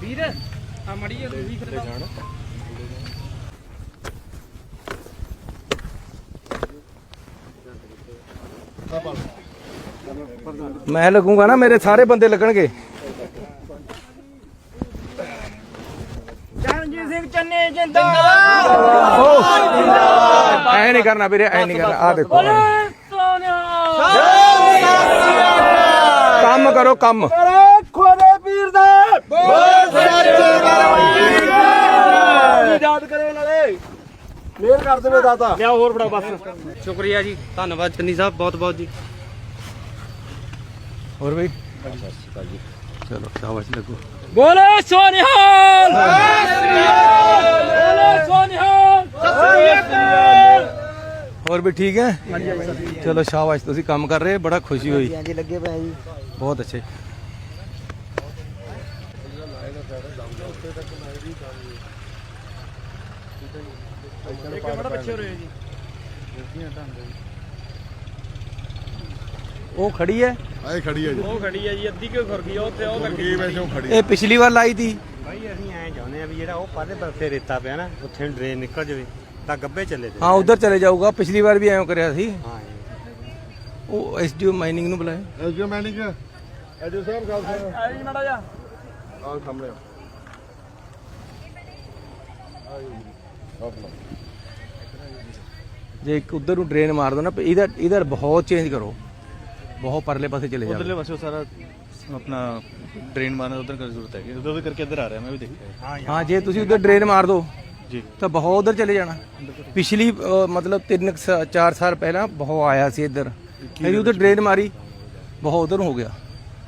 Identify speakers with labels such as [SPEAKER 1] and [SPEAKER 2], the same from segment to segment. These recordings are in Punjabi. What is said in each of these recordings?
[SPEAKER 1] ਵੀਰ ਆ ਮੜੀ ਜੇ ਤੁਸੀਂ ਫਿਰ
[SPEAKER 2] ਮੈਂ ਲੱਗੂਗਾ ਨਾ ਮੇਰੇ ਸਾਰੇ ਬੰਦੇ ਲੱਗਣਗੇ।
[SPEAKER 1] ਚਰਨਜੀਤ ਸਿੰਘ ਚੰਨੇ ਜਿੰਦਾਬਾਦ।
[SPEAKER 2] ਐ ਨਹੀਂ ਕਰਨਾ ਵੀਰੇ ਐ ਨਹੀਂ ਕਰਨਾ। ਆ ਦੇਖੋ।
[SPEAKER 1] ਸੋਨਿਆ।
[SPEAKER 2] ਕੰਮ ਕਰੋ ਕੰਮ।
[SPEAKER 1] ਦਾ ਯਾਦ ਕਰੇ ਨਾਲੇ ਮੇਰ ਕਰ ਦੇਵੇ ਦਾਤਾ ਲਿਆ ਹੋਰ ਫੜਾ ਬਸ। ਸ਼ੁਕਰੀਆ ਜੀ ਧੰਨਵਾਦ ਚੰਨੀ ਸਾਹਿਬ ਬਹੁਤ ਬਹੁਤ ਜੀ।
[SPEAKER 2] ਹੋਰ ਬਈ? ਚਲੋ ਸ਼ਾਬਾਸ਼ ਲੱਗੋ।
[SPEAKER 1] ਬੋਲੇ ਸੋਨਿਹਾਲ! ਬੋਲੇ ਸੋਨਿਹਾਲ!
[SPEAKER 2] ਹੋਰ ਵੀ ਠੀਕ ਹੈ? ਚਲੋ ਸ਼ਾਬਾਸ਼ ਤੁਸੀਂ ਕੰਮ ਕਰ ਰਹੇ ਬੜਾ ਖੁਸ਼ੀ ਹੋਈ।
[SPEAKER 3] ਹਾਂਜੀ ਲੱਗੇ ਪਏ ਜੀ।
[SPEAKER 2] ਬਹੁਤ ਅੱਛੇ ਉਹ ਖੜੀ ਹੈ?
[SPEAKER 4] ਆਏ ਖੜੀ ਹੈ ਜੀ।
[SPEAKER 1] ਉਹ ਖੜੀ ਹੈ ਜੀ ਅੱਧੀ ਕਿਉਂ ਖੁਰ ਗਈ ਉੱਥੇ ਉਹ ਕਰਕੇ
[SPEAKER 4] ਇਹ ਵੈਸੇ ਖੜੀ
[SPEAKER 2] ਇਹ ਪਿਛਲੀ ਵਾਰ ਲਾਈ ਤੀ।
[SPEAKER 5] ਭਾਈ ਅਸੀਂ ਐਂ ਚਾਹੁੰਦੇ ਆ ਵੀ ਜਿਹੜਾ ਉਹ ਪਾਦੇ ਪਾਸੇ ਰੇਤਾ ਪਿਆ ਨਾ ਉੱਥੇ ਡਰੇਨ ਨਿਕਲ ਜਾਵੇ ਤਾਂ ਗੱਬੇ ਚੱਲੇ ਤੇ।
[SPEAKER 2] ਹਾਂ ਉਧਰ ਚਲੇ ਜਾਊਗਾ। ਪਿਛਲੀ ਵਾਰ ਵੀ ਐਂ ਕਰਿਆ ਸੀ।
[SPEAKER 5] ਹਾਂ ਜੀ।
[SPEAKER 2] ਉਹ ਐਸਡੀਓ ਮਾਈਨਿੰਗ ਨੂੰ ਬੁਲਾਇਆ।
[SPEAKER 4] ਐਸਡੀਓ ਮੈਨਿੰਗ ਐਸਡੀਓ ਸਾਹਿਬ ਗੱਲ ਸੁਣੋ।
[SPEAKER 1] ਆ ਜੀ ਮੜਾ ਜਾ
[SPEAKER 2] ਜੇ ਇੱਕ ਉਧਰ ਨੂੰ ਡਰੇਨ ਮਾਰ ਦੋ ਨਾ ਇਹਦਾ ਇਹਦਾ ਬਹੁਤ ਚੇਂਜ ਕਰੋ। ਬਹੁਤ ਪਰਲੇ ਪਾਸੇ ਚਲੇ ਜਾਓ।
[SPEAKER 6] ਉਧਰਲੇ ਪਾਸੇ ਸਾਰਾ ਆਪਣਾ ਡਰੇਨ ਮਾਰਨ ਉਧਰ ਕਰ ਜ਼ਰੂਰਤ ਹੈ ਉਧਰ ਵੀ ਕਰਕੇ ਇੱਧਰ ਆ ਰਿਹਾ ਮੈਂ ਵੀ ਦੇਖਿਆ
[SPEAKER 5] ਹਾਂ ਜੇ
[SPEAKER 2] ਤੁਸੀਂ ਉਧਰ ਡਰੇਨ ਮਾਰ ਦੋ
[SPEAKER 6] ਜੀ।
[SPEAKER 2] ਤਾਂ ਬਹੁਤ ਉਧਰ ਚਲੇ ਜਾਣਾ। ਪਿਛਲੀ ਮਤਲਬ 3 4 ਸਾਲ ਪਹਿਲਾਂ ਬਹੁਤ ਆਇਆ ਸੀ ਇੱਧਰ। ਫਿਰ ਉਧਰ ਡਰੇਨ ਮਾਰੀ ਬਹੁਤ ਉਧਰ ਹੋ ਗਿਆ।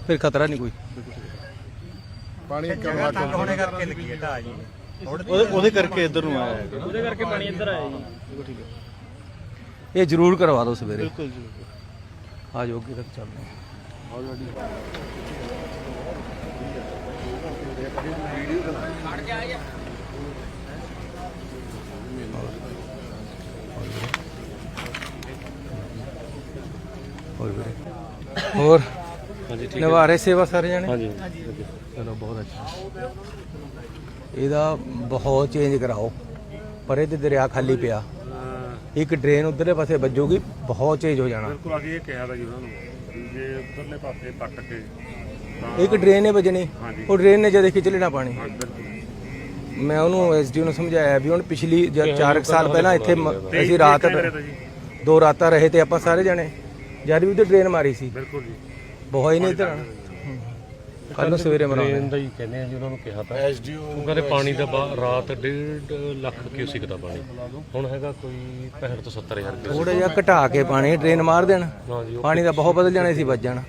[SPEAKER 2] ਫਿਰ ਖਤਰਾ ਨਹੀਂ ਕੋਈ।
[SPEAKER 4] ਪਾਣੀ
[SPEAKER 5] ਜਗ੍ਹਾ ਤੰਗ ਹੋਣੇ ਕਰਕੇ ਲੱਗੀ ਹੈ ਢਾਹ ਜੀ।
[SPEAKER 6] ਉਹਦੇ ਉਹਦੇ ਕਰਕੇ ਇਧਰ ਨੂੰ ਆਇਆ ਹੈ
[SPEAKER 1] ਉਹਦੇ ਕਰਕੇ ਪਾਣੀ ਇੱਧਰ ਆਇਆ ਜੀ।
[SPEAKER 2] ਇਹ ਜ਼ਰੂਰ ਕਰਵਾ ਦਿਓ ਸਵੇਰੇ।
[SPEAKER 6] ਬਿਲਕੁਲ ਜੀ।
[SPEAKER 2] ਆ ਜਾਓ ਅੱਗੇ ਤੱਕ ਚੱਲਦੇ ਹਾਂ। ਹੋਰ ਵੀਰੇ। ਹੋਰ।
[SPEAKER 6] ਹਾਂਜੀ
[SPEAKER 2] ਨਿਭਾ ਰਹੇ ਸੇਵਾ ਸਾਰੇ ਜਣੇ?
[SPEAKER 6] ਹਾਂਜੀ।
[SPEAKER 2] ਚਲੋ ਬਹੁਤ ਅੱਛਾ। ਇਹਦਾ ਬਹੁਤ ਚੇਂਜ ਕਰਾਓ ਪਰੇ ਤੇ ਦਰਿਆ ਖਾਲੀ ਪਿਆ। ਇੱਕ ਡਰੇਨ ਉਧਰਲੇ ਪਾਸੇ ਵੱਜੂਗੀ ਬਹੁਤ ਚੇਂਜ ਹੋ ਜਾਣਾ।
[SPEAKER 5] ਬਿਲਕੁਲ ਅਸੀਂ ਇਹ ਕਿਹਾ ਤਾਂ ਜੀ ਉਹਨਾਂ ਨੂੰ ਵੀ ਜੇ ਉਧਰਲੇ ਪਾਸੇ ਪੱਟ ਕੇ
[SPEAKER 2] ਇੱਕ ਡਰੇਨ ਨੇ ਵੱਜਣੀ ਉਹ ਡਰੇਨ ਨੇ ਜਦੇ ਖਿੱਚ ਲੈਣਾ ਪਾਣੀ। ਮੈਂ ਉਹਨੂੰ ਐਸਡੀਓ ਨੂੰ ਸਮਝਾਇਆ ਵੀ ਹੁਣ ਪਿਛਲੀ ਜਦ 4 ਸਾਲ ਪਹਿਲਾਂ ਇੱਥੇ ਮ- ਅਸੀਂ ਰਾਤ ਦੋ ਰਾਤਾਂ ਰਹੇ ਤੇ ਆਪਾਂ ਸਾਰੇ ਜਣੇ ਜਦ ਵੀ ਉਧਰ ਡਰੇਨ ਮਾਰੀ ਸੀ।
[SPEAKER 5] ਬਿਲਕੁਲ ਜੀ।
[SPEAKER 2] ਬਹੁਤ ਹੀ ਨਹੀਂ ਇੱਧਰ। ਕੱਲ ਨੂੰ ਸਵੇਰੇ ਮਰਾਉਂਦੇ
[SPEAKER 7] ਦਾ ਹੀ ਕਹਿੰਦੇ ਆ ਜੀ ਉਹਨਾਂ ਨੂੰ ਕਿਹਾ ਤਾਂ। ਐਸਡੀਓ ਉਹ ਕਹਿੰਦੇ ਪਾਣੀ ਦਾ ਬਾ- ਰਾਤ 1.5 ਲੱਖ ਕਿਊਸਿਕ ਦਾ ਪਾਣੀ। ਹੁਣ ਹੈਗਾ ਕੋਈ 65 ਤੋਂ 70 ਹਜ਼ਾਰ ਕਿਊਸਿਕ।
[SPEAKER 2] ਥੋੜਾ ਜਿਹਾ ਘਟਾ ਕੇ ਪਾਣੀ ਡਰੇਨ ਮਾਰ ਦੇਣ।
[SPEAKER 7] ਉਹ
[SPEAKER 2] ਪਾਣੀ ਦਾ ਬਹੁਤ ਬਦਲ ਜਾਣੇ ਸੀ ਵੱਜ ਜਾਣਾ।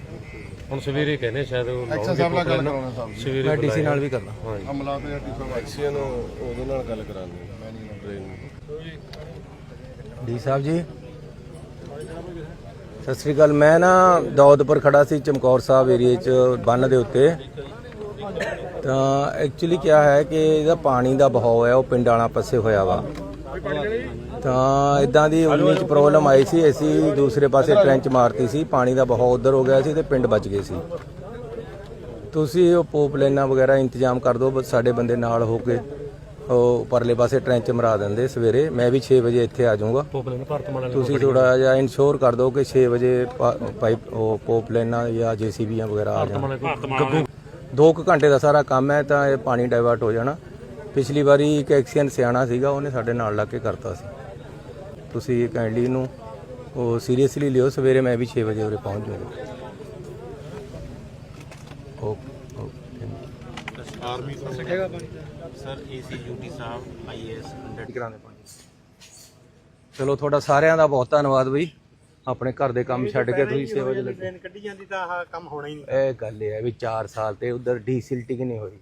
[SPEAKER 7] ਹੁਣ ਸਵੇਰੇ ਕਹਿੰਦੇ ਸ਼ਾਇਦ ਉਹ ਲਾਉਣਗੇ
[SPEAKER 4] ਸਾਹਿਬ ਨਾਲ ਗੱਲ
[SPEAKER 7] plan।
[SPEAKER 4] ਕਰਾਉਣਾ ਸਾਹਿਬ
[SPEAKER 7] ਸਵੇਰੇ
[SPEAKER 2] ਮੈਂ ਡੀਸੀ ਨਾਲ ਵੀ ਕਰਦਾ।
[SPEAKER 7] ਹਾਂਜੀ
[SPEAKER 4] ਅਮਲਾ ਤੇ ਐਕਸੀਅਨ ਨੂੰ ਉਹਦੇ ਨਾਲ ਗੱਲ ਕਰਾਉਣੀ
[SPEAKER 2] ਡੀ ਸਾਹਿਬ ਜੀ। ਸਤਿ ਸ੍ਰੀ ਅਕਾਲ। ਮੈਂ ਨਾ ਦੌਦਪੁਰ ਖੜਾ ਸੀ ਚਮਕੌਰ ਸਾਹਿਬ ਏਰੀਏ 'ਚ ਬੰਨ ਦੇ ਉੱਤੇ। ਤਾਂ ਐਕਚੁਅਲੀ ਕੀ ਹੈ ਕਿ ਇਹਦਾ ਪਾਣੀ ਦਾ ਬਹਾਅ ਹੈ, ਉਹ ਪਿੰਡ ਵਾਲਾ ਪਾਸੇ ਹੋਇਆ ਵਾ। ਤਾਂ ਇਦਾਂ ਦੀ 19 ਚ ਪ੍ਰੋਬਲਮ ਆਈ ਸੀ, ਅਸੀਂ ਦੂਸਰੇ ਪਾਸੇ ਟ੍ਰੈਂਚ ਮਾਰਤੀ ਸੀ, ਪਾਣੀ ਦਾ ਬਹਾਅ ਉਧਰ ਹੋ ਗਿਆ ਸੀ ਤੇ ਪਿੰਡ ਬਚ ਗਏ ਸੀ। ਤੁਸੀਂ ਉਹ ਪੋਪ ਵਗੈਰਾ ਇੰਤਜ਼ਾਮ ਕਰ ਦਿਓ ਬਸ ਸਾਡੇ ਬੰਦੇ ਨਾਲ ਹੋ ਕੇ। ਉਹ ਪਰਲੇ ਪਾਸੇ ਟ੍ਰੈਂਚ ਮਰਾ ਦਿੰਦੇ ਸਵੇਰੇ। ਮੈਂ ਵੀ 6 ਵਜੇ ਇੱਥੇ ਆ ਜਾਊਂਗਾ। ਤੁਸੀਂ ਥੋੜਾ ਜਿਹਾ ਇਨਸ਼ੋਰ ਕਰ ਦਿਓ ਕਿ 6 ਵਜੇ ਪਾ- ਪਾਈਪ ਉਹ ਪੋਪ ਲੈਣਾ ਜਾਂ ਜੀਸੀਬੀਆਂ ਵਗੈਰਾ ਆ ਜਾਣ।
[SPEAKER 7] ਗੱਗੂ
[SPEAKER 2] ਦੋ ਕੁ ਘੰਟੇ ਦਾ ਸਾਰਾ ਕੰਮ ਹੈ ਤਾਂ ਇਹ ਪਾਣੀ ਡਾਇਵਰਟ ਹੋ ਜਾਣਾ। ਪਿਛਲੀ ਵਾਰੀ ਇੱਕ ਐਕਸੀਅਨ ਸਿਆਣਾ ਸੀਗਾ ਉਹਨੇ ਸਾਡੇ ਨਾਲ ਲੱਗ ਕੇ ਕਰਤਾ ਸੀ। ਤੁਸੀਂ ਕਾਈਂਡਲੀ ਨੂੰ ਉਹ ਸੀਰੀਅਸਲੀ ਲਿਓ ਸਵੇਰੇ ਮੈਂ ਵੀ 6 ਵਜੇ ਉਰੇ ਪਹੁੰਚ ਜਾਊਂਗਾ। ਓਕੇ ਓਕੇ
[SPEAKER 5] ਸਰ ਏਸੀਯੂਟੀ ਸਾਹਿਬ ਆਈਐਸ 100
[SPEAKER 2] ਕਰਾਣੇ ਪਾਣੀ ਚਲੋ ਤੁਹਾਡਾ ਸਾਰਿਆਂ ਦਾ ਬਹੁਤ ਧੰਨਵਾਦ ਬਈ। ਆਪਣੇ ਘਰ ਦੇ ਕੰਮ ਛੱਡ ਕੇ ਤੁਸੀਂ ਸੇਵਾ 'ਚ ਲੱਗੇ
[SPEAKER 5] ਟ੍ਰੇਨ ਕੱਢੀ ਜਾਂਦੀ ਤਾਂ ਆਹ ਕੰਮ ਹੋਣਾ ਹੀ ਨਹੀਂ।
[SPEAKER 2] ਇਹ ਗੱਲ ਇਹ ਹੈ ਵੀ 4 ਸਾਲ ਤੇ ਉਧਰ ਡੀਸਿਲਟਿੰਗ ਨਹੀਂ ਹੋਈ।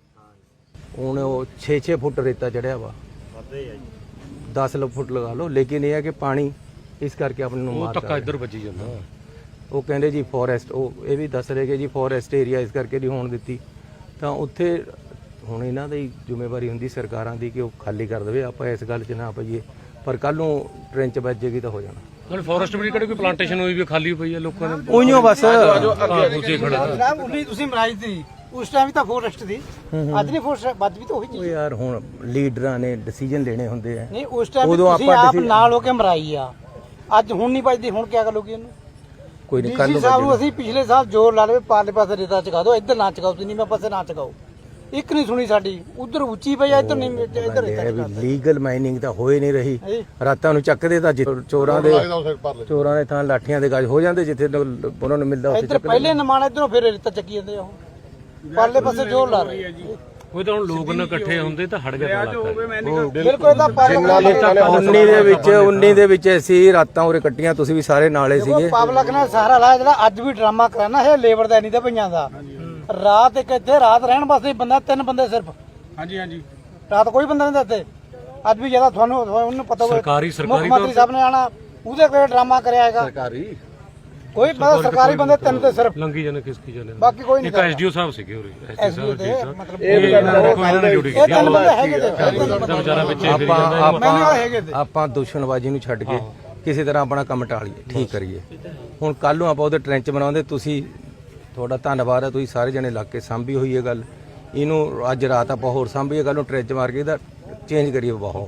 [SPEAKER 2] ਹੁਣ ਉਹ 6-6 ਫੁੱਟ ਰੇਤਾ ਚੜਿਆ ਵਾ।
[SPEAKER 5] ਵੱਧੇ ਆ ਜੀ।
[SPEAKER 2] 10 ਲ ਫੁੱਟ ਲਗਾ ਲਓ। ਲੇਕਿਨ ਇਹ ਹੈ ਕਿ ਪਾਣੀ ਇਸ ਕਰਕੇ ਆਪਣੇ ਨੂੰ
[SPEAKER 7] ਉਹ
[SPEAKER 2] ਮਾਰਦਾ
[SPEAKER 7] ਧੱਕਾ ਇੱਧਰ ਵੱਜੀ ਜਾਂਦਾ।
[SPEAKER 2] ਉਹ ਕਹਿੰਦੇ ਜੀ ਫੋਰੈਸਟ ਉਹ ਇਹ ਵੀ ਦੱਸ ਰਹੇ ਕਿ ਜੀ ਫੋਰੈਸਟ ਏਰੀਆ ਇਸ ਕਰਕੇ ਨਹੀਂ ਹੋਣ ਦਿੱਤੀ। ਤਾਂ ਉੱਥੇ ਹੁਣ ਇਹਨਾਂ ਦੀ ਜ਼ਿੰਮੇਵਾਰੀ ਹੁੰਦੀ ਸਰਕਾਰਾਂ ਦੀ ਕਿ ਉਹ ਖਾਲੀ ਕਰ ਦੇਵੇ। ਆਪਾਂ ਇਸ ਗੱਲ 'ਚ ਨਾ ਪਈਏ ਪਰ ਕੱਲ ਨੂੰ ਟ੍ਰੇਨ 'ਚ ਵੱਜੇਗੀ ਤਾਂ ਹੋ ਜਾਣਾ।
[SPEAKER 7] ਨਾਲੇ ਫੋਰੈਸਟ ਵੀ ਕਿਹੜੀ ਕੋਈ ਪਲਾਂਟੇਸ਼ਨ ਹੋਈ ਵੀ ਖਾਲੀ ਪਈ ਹੈ ਲੋਕਾਂ ਨੇ
[SPEAKER 2] ਉਈਓ ਬਸ।
[SPEAKER 7] ਤੁਸੀਂ ਖੜਾ।
[SPEAKER 1] ਤੁਸੀਂ ਮਰਾਈ ਸੀ
[SPEAKER 3] ਉਸ ਟਾਈਮ ਵੀ ਤਾਂ ਫੋਰੈਸਟ ਦੀ ਅੱਜ ਨਹੀਂ ਫੋਰੈਸਟ ਵੀ ਤਾਂ ਉਹੀ
[SPEAKER 2] ਉਹ
[SPEAKER 3] ਚੀਜ਼
[SPEAKER 2] ਯਾਰ ਹੁਣ ਲੀਡਰਾਂ ਨੇ ਡਿਸੀਜਨ ਲੈਣੇ ਹੁੰਦੇ ਆ।
[SPEAKER 3] ਨਹੀਂ ਉਸ ਟਾਈਮ
[SPEAKER 2] ਉਦੋਂ
[SPEAKER 3] ਤੁਸੀਂ
[SPEAKER 2] ਆਪਾਂ
[SPEAKER 3] ਨਾਲ ਹੋ ਕੇ ਮਰਾਈ ਆ। ਅੱਜ ਹੁਣ ਨਹੀਂ ਵੱਜਦੀ ਹੁਣ ਕਿਆ ਕਰੋਗੇ ਇਹਨੂੰ
[SPEAKER 2] ਕੋਈ ਨਹੀਂ ਕੱਲ ਨੂੰ।
[SPEAKER 3] ਅਸੀਂ ਪਿਛਲੇ ਸਾਲ ਜ਼ੋਰ ਲਾ ਲਵੇ ਪਾਰਲੇ ਪਾਸੇ ਰੇਤਾ ਚਗਾ ਦਿਓ ਇੱਧਰ ਨਾ ਚਗਾਓ ਤੁਸੀਂ ਮੈਂ ਪਾਸੇ ਨਾ ਚਗਾਓ ਇੱਕ ਨਹੀਂ ਸੁਣੀ ਸਾਡੀ। ਉਧਰ ਉੱਚੀ ਪਈ ਆ ਇੱਧਰ ਨਹੀਂ ਇੱਧਰ ਦਿਓ।
[SPEAKER 2] ਲੀਗਲ ਮਾਈਨਿੰਗ ਤਾਂ ਹੋਏ ਨਹੀਂ ਰਹੀ। ਰਾਤਾਂ ਨੂੰ ਚੱਕਦੇ ਤਾਂ ਚੋਰਾਂ ਦੇ ਚੋਰਾਂ ਦੇ ਥਾਂ ਲਾਠੀਆਂ ਦੇ ਗੱਜ ਹੋ ਜਾਂਦੇ ਜਿੱਥੇ ਉਹਨਾਂ ਨੂੰ ਮਿਲਦਾ ਉੱਥੇ
[SPEAKER 3] ਇੱਧਰ ਪਹਿਲੇ ਨਮਾਨ ਇੱਧਰੋਂ ਫਿਰ ਰੇਤਾ ਚੱਕੀ ਜਾਂਦੇ ਆ ਉਹ। ਪਾਰਲੇ ਪਾਸੇ ਜ਼ੋਰ ਲਾ ਰਹੇ
[SPEAKER 7] ਉਹ ਤਾਂ ਹੁਣ ਲੋਕ ਨਾ ਇਕੱਠੇ ਹੁੰਦੇ ਤਾਂ ਹਟ ਗਿਆ
[SPEAKER 3] ਬਿਲਕੁਲ ਇਹਦਾ ਪਾਰਲੇ ਪਾਸੇ
[SPEAKER 2] 19 ਦੇ ਵਿੱਚ 19 ਦੇ ਵਿੱਚ ਅਸੀਂ ਰਾਤਾਂ ਉਰੇ ਕੱਟੀਆਂ ਤੁਸੀਂ ਵੀ ਸਾਰੇ ਨਾਲੇ ਸੀਗੇ।
[SPEAKER 3] ਪਬਲਿਕ ਨੇ ਸਹਾਰਾ ਲਾਇਆ ਜਿਹੜਾ ਅੱਜ ਵੀ ਡਰਾਮਾ ਕਰਾਣਾ ਇਹ ਲੇਬਰ ਦਾ ਨਹੀਂ ਤਾਂ ਪਈਆਂ ਦਾ। ਰਾਤ ਇੱਕ ਇੱਥੇ ਰਾਤ ਰਹਿਣ ਵਾਸਤੇ ਬੰਦਾ ਤਿੰਨ ਬੰਦੇ ਸਿਰਫ। ਹਾਂਜੀ ਹਾਂਜੀ। ਰਾਤ ਕੋਈ ਬੰਦਾ ਨਹੀਂ ਦਿੱਤੇ ਅੱਜ ਵੀ ਜ਼ਿਆਦਾ ਤੁਹਾਨੂੰ ਉਹਨੂੰ ਪਤਾ ਹੋਵੇ
[SPEAKER 7] ਸਰਕਾਰੀ- ਸਰਕਾਰੀ
[SPEAKER 3] ਮੁੱਖ ਮੰਤਰੀ ਸਾਹਿਬ ਨੇ ਆਣਾ ਉਹਦੇ ਕੋਲ ਡਰਾਮਾ ਕਰਿਆ ਹੈਗਾ। ਸਰਕਾਰੀ? ਕੋਈ ਮਤਲਬ ਸਰਕਾਰੀ ਬੰਦੇ ਤਿੰਨ ਤੇ ਸਿਰਫ।
[SPEAKER 7] ਲੰਗੀ ਜਾਣੇ ਕਿਸ ਕੀ ਜਾਣੇ
[SPEAKER 3] ਬਾਕੀ ਕੋਈ ਨਹੀਂ
[SPEAKER 7] ਇੱਕ ਐਸਡੀਓ ਸਾਹਿਬ ਸੀਗੇ ਉਰੇ ਐਸਡੀ
[SPEAKER 3] ਐਸਡੀਓ
[SPEAKER 7] ਸਾਹਿਬ
[SPEAKER 3] ਦੇ ਮਤਲਬ
[SPEAKER 7] ਇਹ ਇਹਨਾਂ ਨੇ ਡਿਊਟੀ
[SPEAKER 3] ਇਹ
[SPEAKER 7] ਕੀਤੀ
[SPEAKER 3] ਤਿੰਨ ਬੰਦੇ ਹੈਗੇ ਤੇ। ਇਹ ਤਿੰਨ ਬੰਦੇ।
[SPEAKER 7] ਦਾ ਵਿਚਾਰਾ ਵਿੱਚੇ ਫਿਰੀ
[SPEAKER 2] ਆਪਾਂ
[SPEAKER 7] ਜਾਂਦਾ
[SPEAKER 3] ਮੈਨੂੰ ਵਾਲੇ ਹੈਗੇ
[SPEAKER 2] ਆਪਾਂ
[SPEAKER 3] ਤੇ।
[SPEAKER 2] ਆਪਾਂ ਦੁਸ਼ਮਣਬਾਜ਼ੀ ਨੂੰ ਛੱਡ ਕੇ ਕਿਸੇ ਤਰ੍ਹਾਂ ਆਪਣਾ ਕੰਮ ਟਾਲੀਏ ਠੀਕ ਕਰੀਏ। ਹੁਣ ਕੱਲ ਨੂੰ ਆਪਾਂ ਉਹਦੇ ਟ੍ਰੈਂਚ ਬਣਾਉਂਦੇ ਤੁਸੀਂ ਤੁਹਾਡਾ ਧੰਨਵਾਦ ਹੈ, ਤੁਸੀਂ ਸਾਰੇ ਜਣੇ ਲੱਗ ਕੇ ਸਾਂਭੀ ਹੋਈ ਹੈ ਗੱਲ। ਇਹਨੂੰ ਅੱਜ ਰਾਤ ਆਪਾਂ ਹੋਰ ਸਾਂਭੀਏ ਗੱਲ ਨੂੰ ਟ੍ਰੈਂਚ ਮਾਰ ਕੇ ਇਹਦਾ ਚੇਂਜ ਕਰੀਏ
[SPEAKER 7] ਬਾਹੋ